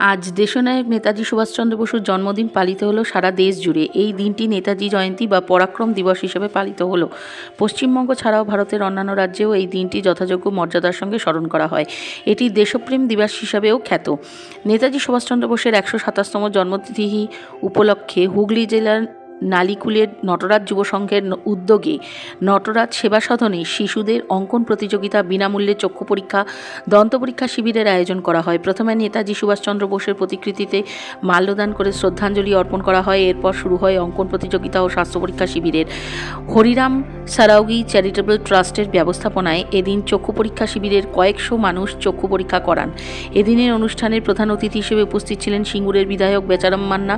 আজ দেশনায়ক নেতাজি সুভাষচন্দ্র বসুর জন্মদিন পালিত হলো সারা দেশ জুড়ে। এই দিনটি নেতাজি জয়ন্তী বা পরাক্রম দিবস হিসেবে পালিত হলো। পশ্চিমবঙ্গ ছাড়াও ভারতের অন্যান্য রাজ্যেও এই দিনটি যথাযোগ্য মর্যাদার সঙ্গে স্মরণ করা হয়। এটি দেশপ্রেম দিবস হিসাবেও খ্যাত। নেতাজি সুভাষচন্দ্র বোসের একশো সাতাশতম জন্মতিথি উপলক্ষে হুগলি জেলার নালিকুলের নটরাজ যুব সংঘের উদ্যোগে নটরাজ সেবা সদনে শিশুদের অঙ্কন প্রতিযোগিতা বিনামূল্যে চক্ষু পরীক্ষা, দন্ত পরীক্ষা শিবিরের আয়োজন করা হয়। প্রথমে নেতাজি সুভাষচন্দ্র বোসের প্রতিকৃতিতে মাল্যদান করে শ্রদ্ধাঞ্জলি অর্পণ করা হয়। এরপর শুরু হয় অঙ্কন প্রতিযোগিতা ও স্বাস্থ্য পরীক্ষা শিবিরের। হরিরাম সারাউগি চ্যারিটেবল ট্রাস্টের ব্যবস্থাপনায় এদিন চক্ষু পরীক্ষা শিবিরের কয়েকশো মানুষ চক্ষু পরীক্ষা করান। এদিনের অনুষ্ঠানের প্রধান অতিথি হিসেবে উপস্থিত ছিলেন সিঙ্গুরের বিধায়ক বেচারাম মান্না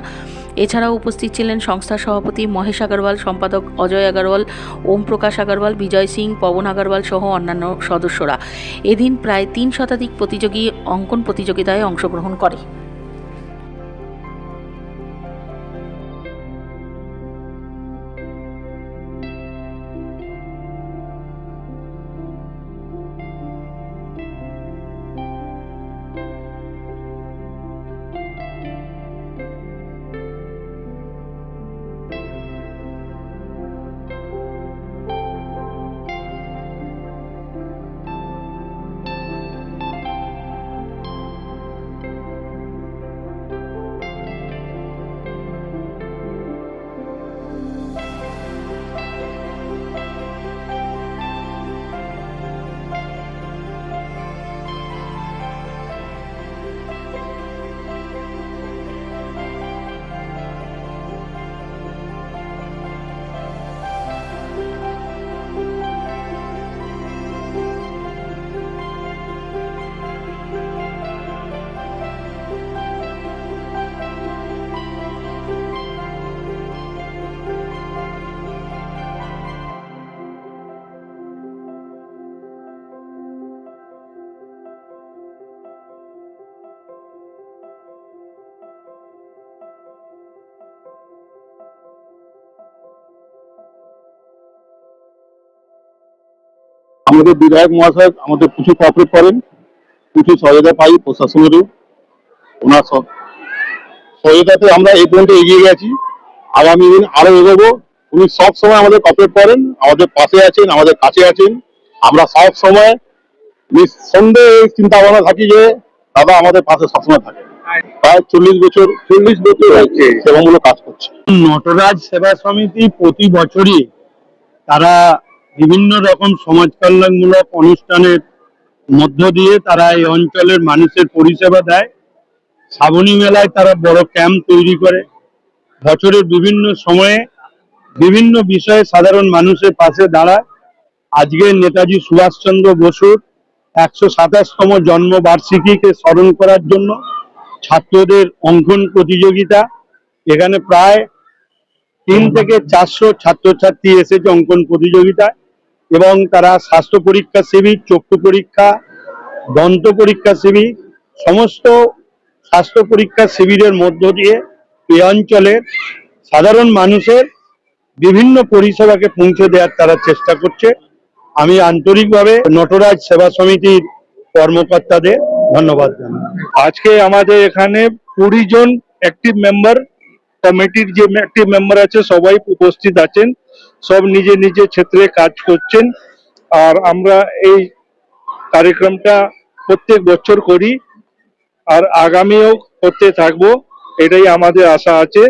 এছাড়াও উপস্থিত ছিলেন সংস্থার সভাপতি মহেশ আগরওয়াল, সম্পাদক অজয় আগরওয়াল ওম প্রকাশ আগরওয়াল, বিজয় সিং, পবন আগরওয়াল সহ অন্যান্য সদস্যরা। এদিন প্রায় তিন শতাধিক প্রতিযোগী অঙ্কন প্রতিযোগিতায় অংশগ্রহণ করে। আমাদের বিধায়ক মহাশয় আমাদের প্রচুর কোঅপারেট করেন প্রচুর সহায়তা পাই প্রশাসনেরও। ওনার সহায়তাতে আমরা এই পর্যন্ত এগিয়ে গেছি। আগামী দিন আরও এগোবো। উনি সব সময় আমাদের কোঅপারেট করেন আমাদের পাশে আছেন আমাদের কাছে আছেন। আমরা সব সময় নিঃসন্দেহে এই চিন্তা ভাবনা থাকি যে দাদা আমাদের পাশে সবসময় থাকে। প্রায় চল্লিশ বছর চল্লিশ বছর হচ্ছে সেবামূলক কাজ করছে। নটরাজ সেবা সমিতি প্রতি বছরই তারা বিভিন্ন রকম সমাজ কল্যাণমূলক অনুষ্ঠানের মধ্য দিয়ে তারা এই অঞ্চলের মানুষের পরিষেবা দেয়। শ্রাবণী মেলায় তারা বড় ক্যাম্প তৈরি করে। বছরের বিভিন্ন সময়ে বিভিন্ন বিষয়ে সাধারণ মানুষের পাশে দাঁড়ায়। আজকে নেতাজি সুভাষচন্দ্র বসুর একশো সাতাশতম জন্মবার্ষিকীকে স্মরণ করার জন্য ছাত্রদের অঙ্কন প্রতিযোগিতা, এখানে প্রায় তিন থেকে চারশো ছাত্রছাত্রী এসেছে অঙ্কন প্রতিযোগিতায়। এবং তারা স্বাস্থ্য পরীক্ষা শিবির, চক্ষু পরীক্ষা, দন্ত পরীক্ষা শিবির, সমস্ত স্বাস্থ্য পরীক্ষা শিবিরের মধ্য দিয়ে এই অঞ্চলের সাধারণ মানুষের বিভিন্ন পরিষেবাকে পৌঁছে দেওয়ার তারা চেষ্টা করছে। আমি আন্তরিকভাবে নটরাজ সেবা সমিতির কর্মকর্তাদের ধন্যবাদ জানাই। আজকে আমাদের এখানে কুড়ি জন অ্যাক্টিভ মেম্বার কমিটির যে অ্যাক্টিভ মেম্বার আছে, সবাই উপস্থিত আছেন। সব নিজে নিজে ক্ষেত্রে কাজ করছেন। আর আমরা এই কার্যক্রমটা প্রত্যেক বছর করি। আর আগামীও করতে থাকব, এটাই আমাদের আশা আছে।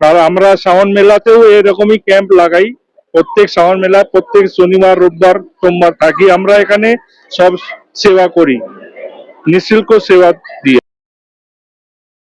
আর আমরা শ্রাবণ মেলাতেও এরকমই ক্যাম্প লাগাই। প্রত্যেক শ্রাবণ মেলা, প্রত্যেক শনিবার, রোববার, সোমবার থাকি আমরা এখানে সব সেবা করি। নিঃশুল্ক সেবা দিয়ে।